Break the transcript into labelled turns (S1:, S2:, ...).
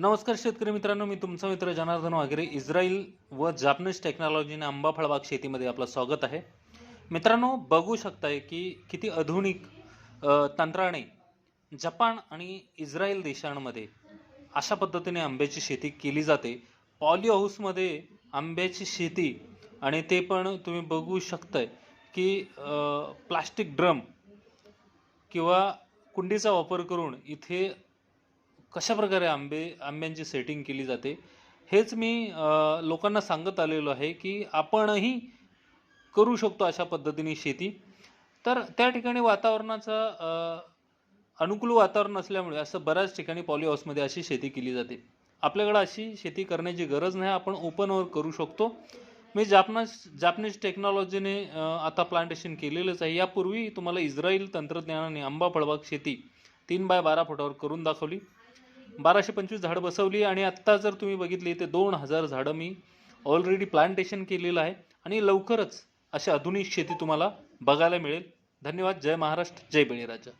S1: नमस्कार शेतकरी मित्रांनो मी तुमचा मित्र जनार्दन वागरे इस्रायल व जापनीज टेक्नॉलॉजीने आंबा फळबाग शेतीमध्ये आपलं स्वागत आहे. मित्रांनो बघू शकताय की किती आधुनिक तंत्राने जपान आणि इस्रायल देशांमध्ये अशा पद्धतीने आंब्याची शेती केली जाते. पॉली हाऊसमध्ये आंब्याची शेती आणि ते पण तुम्ही बघू शकताय की प्लास्टिक ड्रम किंवा कुंडीचा वापर करून इथे कशा प्रकारे आंबे आंब्यांची सेटिंग केली जाते हेच मी लोकांना सांगत आलेलो आहे की आपणही करू शकतो अशा पद्धतीने शेती. तर त्या ठिकाणी वातावरणाचा अनुकूल वातावरण असल्यामुळे असं बऱ्याच ठिकाणी पॉलीहाऊसमध्ये अशी शेती केली जाते. आपल्याकडं अशी शेती करण्याची गरज नाही आपण ओपनवर करू शकतो. मी जापनाज जापनीज टेक्नॉलॉजीने आता प्लांटेशन केलेलंच आहे. यापूर्वी तुम्हाला इस्रायल तंत्रज्ञानाने आंबा फळबाग शेती तीन बाय बारा फुटावर करून दाखवली. बाराशे पंचवीस झाडं बसवली आणि आत्ता जर तुम्ही बघितली ते दोन हजार झाडं मी ऑलरेडी प्लांटेशन केलेलं आहे आणि लवकरच अशी आधुनिक शेती तुम्हाला बघायला मिळेल. धन्यवाद. जय महाराष्ट्र. जय बळीराजा.